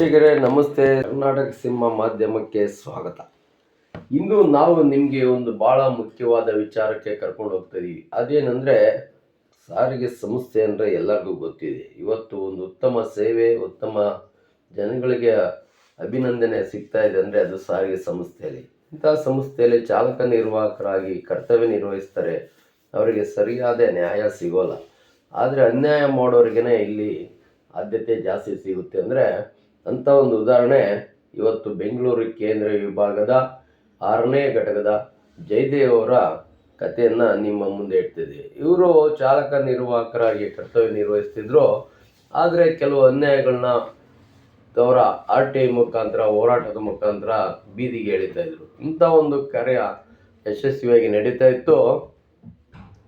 ವೀಕ್ಷಕರೇ, ನಮಸ್ತೆ. ಕರ್ನಾಟಕ ಸಿಂಹ ಮಾಧ್ಯಮಕ್ಕೆ ಸ್ವಾಗತ. ಇಂದು ನಾವು ನಿಮಗೆ ಒಂದು ಭಾಳ ಮುಖ್ಯವಾದ ವಿಚಾರಕ್ಕೆ ಕರ್ಕೊಂಡು ಹೋಗ್ತಾ ಇದೀವಿ ಅದೇನೆಂದರೆ, ಸಾರಿಗೆ ಸಂಸ್ಥೆ ಅಂದರೆ ಎಲ್ಲರಿಗೂ ಗೊತ್ತಿದೆ. ಇವತ್ತು ಒಂದು ಉತ್ತಮ ಸೇವೆ, ಉತ್ತಮ ಜನಗಳಿಗೆ ಅಭಿನಂದನೆ ಸಿಗ್ತಾ ಇದೆ ಅಂದರೆ ಅದು ಸಾರಿಗೆ ಸಂಸ್ಥೆಯಲ್ಲಿ. ಇಂಥ ಸಂಸ್ಥೆಯಲ್ಲಿ ಚಾಲಕ ನಿರ್ವಾಹಕರಾಗಿ ಕರ್ತವ್ಯ ನಿರ್ವಹಿಸ್ತಾರೆ. ಅವರಿಗೆ ಸರಿಯಾದ ನ್ಯಾಯ ಸಿಗೋಲ್ಲ. ಆದರೆ ಅನ್ಯಾಯ ಮಾಡೋರಿಗೇ ಇಲ್ಲಿ ಆದ್ಯತೆ ಜಾಸ್ತಿ ಸಿಗುತ್ತೆ ಅಂದರೆ ಅಂಥ ಒಂದು ಉದಾಹರಣೆ ಇವತ್ತು ಬೆಂಗಳೂರು ಕೇಂದ್ರ ವಿಭಾಗದ ಆರನೇ ಘಟಕದ ಜಯದೇವ್ ಅವರ ಕಥೆಯನ್ನು ನಿಮ್ಮ ಮುಂದೆ ಇಡ್ತಿದ್ದೆ. ಇವರು ಚಾಲಕ ನಿರ್ವಾಹಕರಾಗಿ ಕರ್ತವ್ಯ ನಿರ್ವಹಿಸ್ತಿದ್ರು. ಆದರೆ ಕೆಲವು ಅನ್ಯಾಯಗಳನ್ನ ಅವರ ಆರ್ ಟಿ ಐ ಮುಖಾಂತರ, ಹೋರಾಟದ ಮುಖಾಂತರ ಬೀದಿಗೆ ಎಳಿತಾ ಇದ್ರು. ಇಂಥ ಒಂದು ಕಾರ್ಯ ಯಶಸ್ವಿಯಾಗಿ ನಡೀತಾ ಇತ್ತು.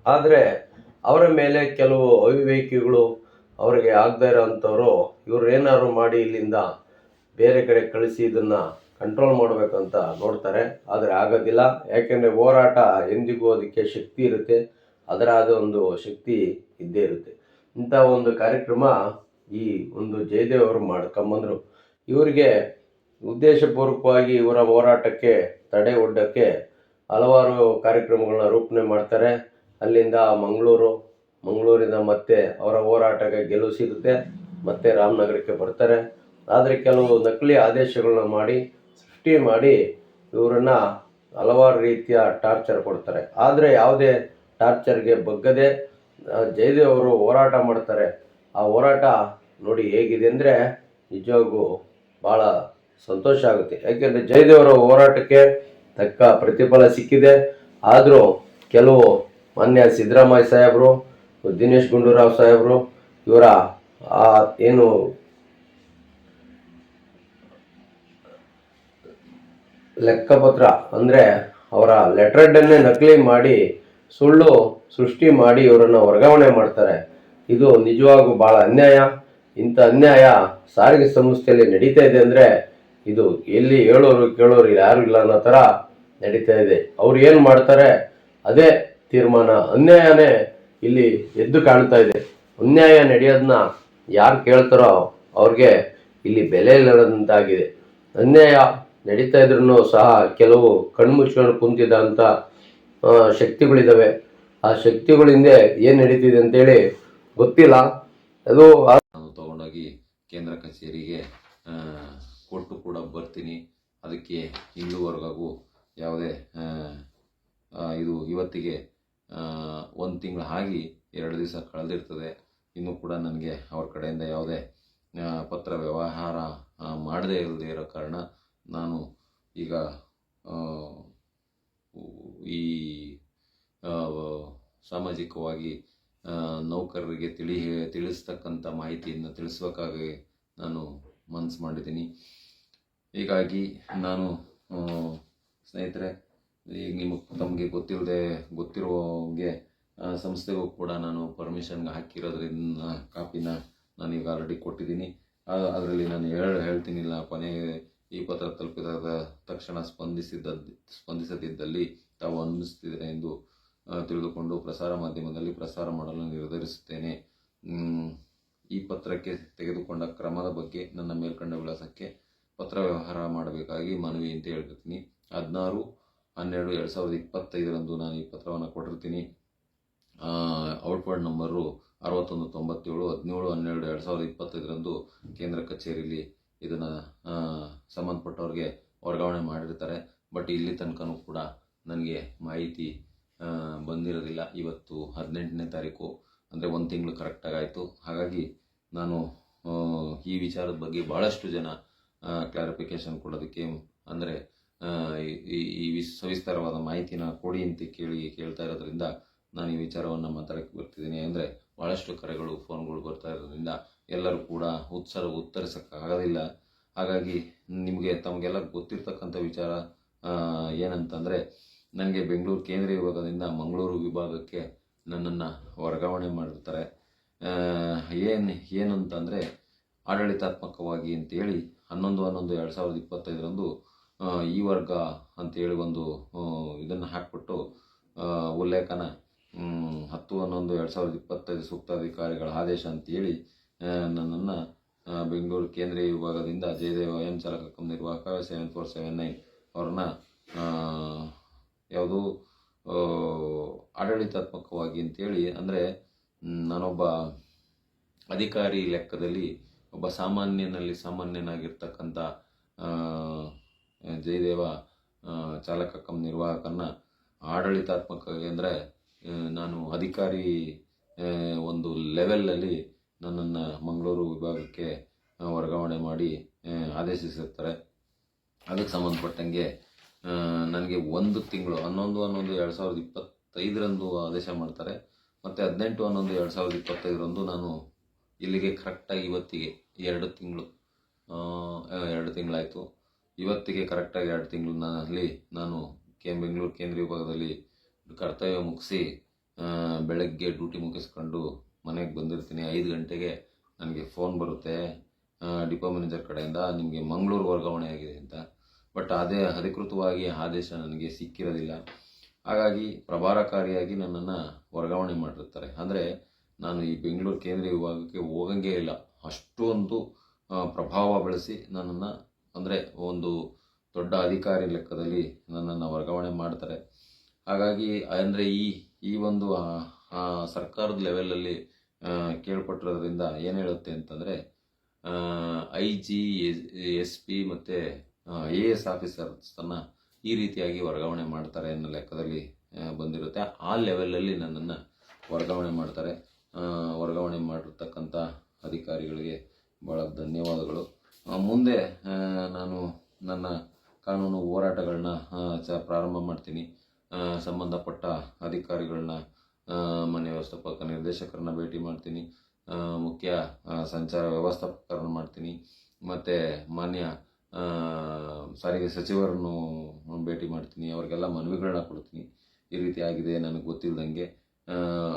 ಆದರೆ ಅವರ ಮೇಲೆ ಕೆಲವು ಅವಿವೇಕಿಗಳು ಅವರಿಗೆ ಆಗದೇ ಇರೋವಂಥವ್ರು ಇವ್ರು ಏನಾದ್ರು ಮಾಡಿ ಇಲ್ಲಿಂದ ಬೇರೆ ಕಡೆ ಕಳಿಸಿ ಇದನ್ನು ಕಂಟ್ರೋಲ್ ಮಾಡಬೇಕಂತ ನೋಡ್ತಾರೆ. ಆದರೆ ಆಗೋದಿಲ್ಲ. ಯಾಕೆಂದರೆ ಹೋರಾಟ ಎಂದಿಗೂ ಅದಕ್ಕೆ ಶಕ್ತಿ ಇರುತ್ತೆ. ಅದರ ಆದ ಒಂದು ಶಕ್ತಿ ಇದ್ದೇ ಇರುತ್ತೆ. ಇಂಥ ಒಂದು ಕಾರ್ಯಕ್ರಮ ಈ ಒಂದು ಜಯದೇವ್ ಅವರು ಮಾಡ್ಕೊಂಬಂದರು. ಇವರಿಗೆ ಉದ್ದೇಶಪೂರ್ವಕವಾಗಿ ಇವರ ಹೋರಾಟಕ್ಕೆ, ತಡೆ ಒಡ್ಡಕ್ಕೆ ಹಲವಾರು ಕಾರ್ಯಕ್ರಮಗಳನ್ನ ರೂಪಣೆ ಮಾಡ್ತಾರೆ. ಅಲ್ಲಿಂದ ಮಂಗಳೂರು ಮಂಗಳೂರಿಂದ ಮತ್ತೆ ಅವರ ಹೋರಾಟಕ್ಕೆ ಗೆಲುವು ಸಿಗುತ್ತೆ. ಮತ್ತೆ ರಾಮನಗರಕ್ಕೆ ಬರ್ತಾರೆ. ಆದರೆ ಕೆಲವು ನಕಲಿ ಆದೇಶಗಳನ್ನ ಮಾಡಿ, ಸೃಷ್ಟಿ ಮಾಡಿ ಇವರನ್ನು ಹಲವಾರು ರೀತಿಯ ಟಾರ್ಚರ್ ಕೊಡ್ತಾರೆ. ಆದರೆ ಯಾವುದೇ ಟಾರ್ಚರ್ಗೆ ಬಗ್ಗದೆ ಜಯದೇವ್ ಅವರು ಹೋರಾಟ ಮಾಡ್ತಾರೆ. ಆ ಹೋರಾಟ ನೋಡಿ ಹೇಗಿದೆ ಅಂದರೆ ನಿಜವಾಗೂ ಭಾಳ ಸಂತೋಷ ಆಗುತ್ತೆ. ಯಾಕೆಂದರೆ ಜಯದೇವರ ಹೋರಾಟಕ್ಕೆ ತಕ್ಕ ಪ್ರತಿಫಲ ಸಿಕ್ಕಿದೆ. ಆದರೂ ಕೆಲವು ಮಾನ್ಯ ಸಿದ್ದರಾಮಯ್ಯ ಸಾಹೇಬರು ದಿನೇಶ್ ಗುಂಡೂರಾವ್ ಸಾಹೇಬರು, ಇವರ, ಆ, ಏನು, ಲೆಕ್ಕಪತ್ರ, ಅಂದರೆ ಅವರ ಲೆಟ್ರಡ್ಡನ್ನೇ ನಕಲಿ ಮಾಡಿ, ಸುಳ್ಳು ಸೃಷ್ಟಿ ಮಾಡಿ ಇವರನ್ನು ವರ್ಗಾವಣೆ ಮಾಡ್ತಾರೆ. ಇದು ನಿಜವಾಗೂ ಭಾಳ ಅನ್ಯಾಯ. ಇಂಥ ಅನ್ಯಾಯ ಸಾರಿಗೆ ಸಂಸ್ಥೆಯಲ್ಲಿ ನಡೀತಾ ಇದೆ ಅಂದರೆ ಇದು ಎಲ್ಲಿ ಹೇಳೋರು ಕೇಳೋರು ಯಾರು ಇಲ್ಲ ಅನ್ನೋ ಥರ ನಡೀತಾ ಇದೆ. ಅವ್ರು ಏನು ಮಾಡ್ತಾರೆ? ಅದೇ ತೀರ್ಮಾನ. ಅನ್ಯಾಯನೇ ಇಲ್ಲಿ ಎದ್ದು ಕಾಣ್ತಾ ಇದೆ. ಅನ್ಯಾಯ ನಡೆಯೋದನ್ನ ಯಾರು ಕೇಳ್ತಾರೋ ಅವ್ರಿಗೆ ಇಲ್ಲಿ ಬೆಲೆ ಇಲ್ಲದಂತಾಗಿದೆ. ಅನ್ಯಾಯ ನಡೀತಾ ಇದ್ರೂ ಸಹ ಕೆಲವು ಕಣ್ಮುಚ್ಕೊಂಡು ಆ, ಶಕ್ತಿಗಳಿದ್ದಾವೆ ಆ ಶಕ್ತಿಗಳಿಂದ ಏನು ನಡೀತಿದೆ ಅಂತೇಳಿ ಗೊತ್ತಿಲ್ಲ. ಅದು ತಗೊಂಡೋಗಿ ಕೇಂದ್ರ ಕಚೇರಿಗೆ ಕೊಟ್ಟು ಕೂಡ ಬರ್ತೀನಿ. ಅದಕ್ಕೆ ಇಲ್ಲಿವರೆಗೂ ಯಾವುದೇ ಇದು ಇವತ್ತಿಗೆ ಒಂದು ತಿಂಗಳು ಆಗಿ ಎರಡು ದಿವಸ ಕಳೆದಿರ್ತದೆ. ಇನ್ನೂ ಕೂಡ ನನಗೆ ಅವ್ರ ಕಡೆಯಿಂದ ಯಾವುದೇ ಪತ್ರ, ವ್ಯವಹಾರ ಮಾಡದೇ ಇಲ್ಲದೆ ಇರೋ ಕಾರಣ ನಾನು ಈಗ ಈ ಸಾಮಾಜಿಕವಾಗಿ ನೌಕರರಿಗೆ ತಿಳಿ, ತಿಳಿಸ್ತಕ್ಕಂಥ ಮಾಹಿತಿಯನ್ನು ತಿಳಿಸ್ಬೇಕಾಗಿ ನಾನು ಮನಸ್ಸು ಮಾಡಿದ್ದೀನಿ. ಹೀಗಾಗಿ ನಾನು ಸ್ನೇಹಿತರೆ ಈಗ ನಿಮಗೆ ತಮಗೆ ಗೊತ್ತಿಲ್ಲದೆ ಗೊತ್ತಿರೋಂಗೆ ಸಂಸ್ಥೆಗೂ ಕೂಡ ನಾನು ಪರ್ಮಿಷನ್ ಹಾಕಿರೋದ್ರಿಂದ ಕಾಪಿನ ನಾನೀಗ ಆಲ್ರೆಡಿ ಕೊಟ್ಟಿದ್ದೀನಿ. ಅದರಲ್ಲಿ ನಾನು ಹೇಳ, ಹೇಳ್ತೀನಿಲ್ಲ. ಕೊನೆ ಈ ಪತ್ರ ತಲುಪಿದಾಗ ತಕ್ಷಣ ಸ್ಪಂದಿಸಿದ್ದ ಸ್ಪಂದಿಸದಿದ್ದಲ್ಲಿ ತಾವು ಅನ್ನಿಸ್ತಿದೆ ಎಂದು ತಿಳಿದುಕೊಂಡು ಪ್ರಸಾರ ಮಾಧ್ಯಮದಲ್ಲಿ ಪ್ರಸಾರ ಮಾಡಲು ನಿರ್ಧರಿಸುತ್ತೇನೆ. ಈ ಪತ್ರಕ್ಕೆ ತೆಗೆದುಕೊಂಡ ಕ್ರಮದ ಬಗ್ಗೆ ನನ್ನ ಮೇಲ್ಕಂಡ ವಿಳಾಸಕ್ಕೆ ಪತ್ರ ವ್ಯವಹಾರ ಮಾಡಬೇಕಾಗಿ ಮನವಿ ಅಂತ ಹೇಳ್ತೀನಿ ಹದಿನಾರು ಹನ್ನೆರಡು ಎರಡು ಸಾವಿರದ ಇಪ್ಪತ್ತೈದರಂದು ನಾನು ಈ ಪತ್ರವನ್ನು ಕೊಟ್ಟಿರ್ತೀನಿ. ಔಟ್ವರ್ಡ್ ನಂಬರು ಅರವತ್ತೊಂದು, ತೊಂಬತ್ತೇಳು, ಹದಿನೇಳು, ಹನ್ನೆರಡು, ಎರಡು ಸಾವಿರದ ಇಪ್ಪತ್ತೈದರಂದು ಕೇಂದ್ರ ಕಚೇರಿಯಲ್ಲಿ ಇದನ್ನು ಸಂಬಂಧಪಟ್ಟವ್ರಿಗೆ ವರ್ಗಾವಣೆ ಮಾಡಿರ್ತಾರೆ. ಬಟ್ ಇಲ್ಲಿ ತನಕನೂ ಕೂಡ ನನಗೆ ಮಾಹಿತಿ ಬಂದಿರೋದಿಲ್ಲ. ಇವತ್ತು ಹದಿನೆಂಟನೇ ತಾರೀಕು, ಅಂದರೆ ಒಂದು ತಿಂಗಳು ಕರೆಕ್ಟಾಗಿ ಆಯಿತು. ಹಾಗಾಗಿ ನಾನು ಈ ವಿಚಾರದ ಬಗ್ಗೆ ಭಾಳಷ್ಟು ಜನ ಕ್ಲಾರಿಫಿಕೇಷನ್ ಕೊಡೋದಕ್ಕೆ, ಅಂದರೆ ಈ ವಿಸ್- ಸವಿಸ್ತಾರವಾದ ಮಾಹಿತಿನ ಕೊಡಿ ಅಂತ ಕೇಳಿ ಕೇಳ್ತಾ ಇರೋದ್ರಿಂದ ನಾನು ಈ ವಿಚಾರವನ್ನು ಮಾತಾಡಕ್ಕೆ ಬರ್ತಿದ್ದೀನಿ. ಅಂದರೆ ಭಾಳಷ್ಟು ಕರೆಗಳು, ಫೋನ್ಗಳು ಬರ್ತಾ ಇರೋದ್ರಿಂದ ಎಲ್ಲರೂ ಕೂಡ ಉತ್ಸರ ಉತ್ತರಿಸೋಕ್ಕಾಗೋದಿಲ್ಲ. ಹಾಗಾಗಿ ನಿಮಗೆ ತಮಗೆಲ್ಲ ಗೊತ್ತಿರ್ತಕ್ಕಂಥ ವಿಚಾರ ಏನಂತಂದರೆ ನನಗೆ ಬೆಂಗಳೂರು ಕೇಂದ್ರ ವಿಭಾಗದಿಂದ ಮಂಗಳೂರು ವಿಭಾಗಕ್ಕೆ ನನ್ನನ್ನು ವರ್ಗಾವಣೆ ಮಾಡಿರ್ತಾರೆ. ಏನು, ಏನಂತಂದರೆ ಆಡಳಿತಾತ್ಮಕವಾಗಿ ಅಂತೇಳಿ ಹನ್ನೊಂದು ಹನ್ನೊಂದು ಎರಡು ಸಾವಿರದ ಇಪ್ಪತ್ತೈದರಂದು ಈ ವರ್ಗ ಅಂತೇಳಿ ಒಂದು ಇದನ್ನು ಹಾಕಿಬಿಟ್ಟು ಉಲ್ಲೇಖನ ಹತ್ತು, ಹನ್ನೊಂದು, ಎರಡು ಸಾವಿರದ ಇಪ್ಪತ್ತೈದು ಸೂಕ್ತಾಧಿಕಾರಿಗಳ ಆದೇಶ ಅಂತೇಳಿ ನನ್ನನ್ನು ಬೆಂಗಳೂರು ಕೇಂದ್ರೀಯ ವಿಭಾಗದಿಂದ ಜಯದೇವ ಎಂ ಚಾಲಕ ಕಂ ನಿರ್ವಾಹಕ ಸೆವೆನ್ ಫೋರ್ ಸೆವೆನ್ ನೈನ್ ಅವ್ರನ್ನ ಯಾವುದು ಆಡಳಿತಾತ್ಮಕವಾಗಿ ಅಂತೇಳಿ ಅಂದರೆ ನಾನೊಬ್ಬ ಅಧಿಕಾರಿ ಲೆಕ್ಕದಲ್ಲಿ, ಒಬ್ಬ ಸಾಮಾನ್ಯನಲ್ಲಿ ಸಾಮಾನ್ಯನಾಗಿರ್ತಕ್ಕಂಥ ಜಯದೇವ ಚಾಲಕ ಕಂ ನಿರ್ವಾಹಕನ ಆಡಳಿತಾತ್ಮಕ ಅಂದರೆ ನಾನು ಅಧಿಕಾರಿ ಒಂದು ಲೆವೆಲಲ್ಲಿ ನನ್ನನ್ನು ಮಂಗಳೂರು ವಿಭಾಗಕ್ಕೆ ವರ್ಗಾವಣೆ ಮಾಡಿ ಆದೇಶಿಸಿರ್ತಾರೆ ಅದಕ್ಕೆ ಸಂಬಂಧಪಟ್ಟಂಗೆ ನನಗೆ ಒಂದು ತಿಂಗಳು, ಹನ್ನೊಂದು ಹನ್ನೊಂದು, ಎರಡು ಸಾವಿರದ ಇಪ್ಪತ್ತೈದರಂದು ಆದೇಶ ಮಾಡ್ತಾರೆ. ಮತ್ತು ಹದಿನೆಂಟು, ಹನ್ನೊಂದು, ಎರಡು ಸಾವಿರದ ಇಪ್ಪತ್ತೈದರಂದು ನಾನು ಇಲ್ಲಿಗೆ ಕರೆಕ್ಟಾಗಿ ಇವತ್ತಿಗೆ ಎರಡು ತಿಂಗಳು ಎರಡು ತಿಂಗಳಾಯಿತು. ಇವತ್ತಿಗೆ ಕರೆಕ್ಟಾಗಿ ಎರಡು ತಿಂಗಳಲ್ಲಿ ನಾನು ಕೆ, ಬೆಂಗಳೂರು ಕೇಂದ್ರ ವಿಭಾಗದಲ್ಲಿ ಕರ್ತವ್ಯ ಮುಗಿಸಿ ಬೆಳಗ್ಗೆ ಡ್ಯೂಟಿ ಮುಗಿಸ್ಕೊಂಡು ಮನೆಗೆ ಬಂದಿರ್ತೀನಿ. ಐದು ಗಂಟೆಗೆ ನನಗೆ ಫೋನ್ ಬರುತ್ತೆ. ಡಿಪೋ ಮ್ಯಾನೇಜರ್ ಕಡೆಯಿಂದ ನಿಮಗೆ ಮಂಗಳೂರು ವರ್ಗಾವಣೆ ಆಗಿದೆ ಅಂತ. ಬಟ್ ಅದೇ ಅಧಿಕೃತವಾಗಿ ಆದೇಶ ನನಗೆ ಸಿಕ್ಕಿರೋದಿಲ್ಲ. ಹಾಗಾಗಿ ಪ್ರಭಾರಕಾರಿಯಾಗಿ ನನ್ನನ್ನು ವರ್ಗಾವಣೆ ಮಾಡಿರ್ತಾರೆ. ಅಂದರೆ ನಾನು ಈ ಬೆಂಗಳೂರು ಕೇಂದ್ರೀಯ ವಿಭಾಗಕ್ಕೆ ಹೋಗಂಗೇ ಇಲ್ಲ. ಅಷ್ಟೊಂದು ಪ್ರಭಾವ ಬೆಳೆಸಿ ನನ್ನನ್ನು ಅಂದರೆ ಒಂದು ದೊಡ್ಡ ಅಧಿಕಾರಿ ಲೆಕ್ಕದಲ್ಲಿ ನನ್ನನ್ನು ವರ್ಗಾವಣೆ ಮಾಡ್ತಾರೆ. ಹಾಗಾಗಿ ಅಂದರೆ ಈ ಈ ಒಂದು ಸರ್ಕಾರದ ಲೆವೆಲಲ್ಲಿ ಕೇಳ್ಪಟ್ಟಿರೋದ್ರಿಂದ ಏನು ಹೇಳುತ್ತೆ ಅಂತಂದರೆ ಐ ಜಿ ಎಸ್ ಪಿ ಮತ್ತು ಎ ಎಸ್ ಆಫೀಸರ್ಸನ್ನು ಈ ರೀತಿಯಾಗಿ ವರ್ಗಾವಣೆ ಮಾಡ್ತಾರೆ ಅನ್ನೋ ಲೆಕ್ಕದಲ್ಲಿ ಬಂದಿರುತ್ತೆ. ಆ ಲೆವೆಲಲ್ಲಿ ನನ್ನನ್ನು ವರ್ಗಾವಣೆ ಮಾಡ್ತಾರೆ. ವರ್ಗಾವಣೆ ಮಾಡಿರ್ತಕ್ಕಂಥ ಅಧಿಕಾರಿಗಳಿಗೆ ಭಾಳ ಧನ್ಯವಾದಗಳು. ಮುಂದೆ ನಾನು ನನ್ನ ಕಾನೂನು ಹೋರಾಟಗಳನ್ನ ಪ್ರಾರಂಭ ಮಾಡ್ತೀನಿ. ಸಂಬಂಧಪಟ್ಟ ಅಧಿಕಾರಿಗಳನ್ನ ಮನೆ ವ್ಯವಸ್ಥಾಪಕ ನಿರ್ದೇಶಕರನ್ನ ಭೇಟಿ ಮಾಡ್ತೀನಿ. ಮುಖ್ಯ ಸಂಚಾರ ವ್ಯವಸ್ಥಾಪಕರನ್ನು ಮಾಡ್ತೀನಿ. ಮತ್ತು ಮಾನ್ಯ ಸಾರಿಗೆ ಸಚಿವರನ್ನು ಭೇಟಿ ಮಾಡ್ತೀನಿ. ಅವ್ರಿಗೆಲ್ಲ ಮನವಿಗಳನ್ನ ಕೊಡ್ತೀನಿ. ಈ ರೀತಿ ಆಗಿದೆ, ನನಗೆ ಗೊತ್ತಿಲ್ಲದಂಗೆ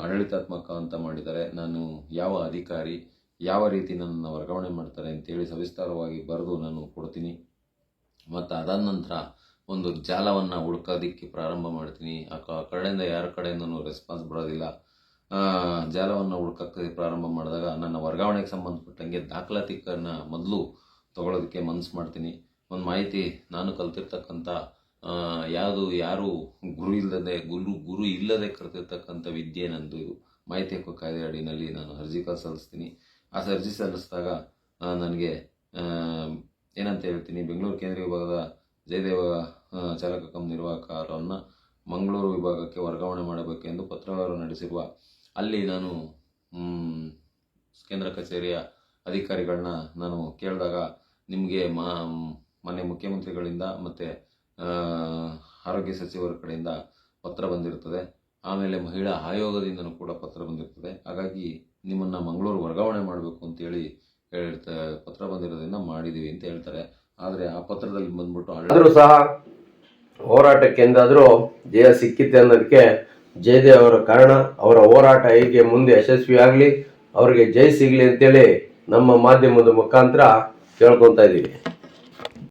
ಆಡಳಿತಾತ್ಮಕ ಅಂತ ಮಾಡಿದ್ದಾರೆ. ನಾನು ಯಾವ ಅಧಿಕಾರಿ ಯಾವ ರೀತಿ ನನ್ನನ್ನು ವರ್ಗಾವಣೆ ಮಾಡ್ತಾರೆ ಅಂತೇಳಿ ಸವಿಸ್ತಾರವಾಗಿ ಬರೆದು ನಾನು ಕೊಡ್ತೀನಿ. ಮತ್ತು ಅದಾದ ನಂತರ ಒಂದು ಜಾಲವನ್ನು ಹುಡುಕೋದಕ್ಕೆ ಪ್ರಾರಂಭ ಮಾಡ್ತೀನಿ. ಆ ಕಡೆಯಿಂದ ಯಾರ ಕಡೆಯಿಂದನೂ ರೆಸ್ಪಾನ್ಸ್ ಬರೋದಿಲ್ಲ. ಜಾಲವನ್ನು ಹುಡುಕಕ್ಕೆ ಪ್ರಾರಂಭ ಮಾಡಿದಾಗ ನನ್ನ ವರ್ಗಾವಣೆಗೆ ಸಂಬಂಧಪಟ್ಟಂಗೆ ದಾಖಲಾತಿಕನ್ನ ಮೊದಲು ತಗೊಳ್ಳೋದಕ್ಕೆ ಮನಸ್ಸು ಮಾಡ್ತೀನಿ. ಒಂದು ಮಾಹಿತಿ ನಾನು ಕಲ್ತಿರ್ತಕ್ಕಂಥ ಯಾವುದು, ಯಾರು ಗುರು ಇಲ್ಲದೆ, ಗುರು ಗುರು ಇಲ್ಲದೆ ಕಲ್ತಿರ್ತಕ್ಕಂಥ ವಿದ್ಯೆ ನಂದು ಮಾಹಿತಿ ಹಕ್ಕು ಕಾಯ್ದೆ ಅಡಿನಲ್ಲಿ ನಾನು ಅರ್ಜಿ ಸಲ್ಲಿಸ್ತೀನಿ. ಆ ಅರ್ಜಿ ಸಲ್ಲಿಸಿದಾಗ ನನಗೆ ಏನಂತ ಹೇಳ್ತೀನಿ, ಬೆಂಗಳೂರು ಕೇಂದ್ರ ವಿಭಾಗದ ಜಯದೇವ ಚಾಲಕ ಕಂ ನಿರ್ವಾಹಕರನ್ನು ಮಂಗಳೂರು ವಿಭಾಗಕ್ಕೆ ವರ್ಗಾವಣೆ ಮಾಡಬೇಕೆಂದು ಪತ್ರವ್ಯವಹಾರ ನಡೆಸಿರುವ ಅಲ್ಲಿ ನಾನು ಕೇಂದ್ರ ಕಚೇರಿಯ ಅಧಿಕಾರಿಗಳನ್ನ ನಾನು ಕೇಳಿದಾಗ ನಿಮಗೆ ಮಾ, ಮಾನ್ಯ ಮುಖ್ಯಮಂತ್ರಿಗಳಿಂದ ಮತ್ತು ಆರೋಗ್ಯ ಸಚಿವರ ಕಡೆಯಿಂದ ಪತ್ರ ಬಂದಿರ್ತದೆ ಆಮೇಲೆ ಮಹಿಳಾ ಆಯೋಗದಿಂದನೂ ಕೂಡ ಪತ್ರ ಬಂದಿರ್ತದೆ ಹಾಗಾಗಿ ನಿಮ್ಮನ್ನು ಮಂಗಳೂರು ವರ್ಗಾವಣೆ ಮಾಡಬೇಕು ಅಂತೇಳಿ ಹೇಳಿರ್ತ, ಪತ್ರ ಬಂದಿರೋದ್ರಿಂದ ಮಾಡಿದ್ದೀವಿ ಅಂತ ಹೇಳ್ತಾರೆ. ಆದರೆ ಆ ಪತ್ರದಲ್ಲಿ ಬಂದ್ಬಿಟ್ಟು ಆದರೂ ಸಹ ಹೋರಾಟಕ್ಕೆ ಎಂದಾದರೂ ಜಯ ಸಿಕ್ಕಿತ್ತೆ ಅನ್ನೋದಕ್ಕೆ ಜಯದೇವ್ ಅವರ ಕಾರಣ. ಅವರ ಹೋರಾಟ ಹೇಗೆ ಮುಂದೆ ಯಶಸ್ವಿ ಆಗಲಿ, ಅವರಿಗೆ ಜಯ ಸಿಗಲಿ ಅಂತೇಳಿ ನಮ್ಮ ಮಾಧ್ಯಮದ ಮುಖಾಂತರ ಕೇಳ್ಕೊತಾ ಇದ್ದೀವಿ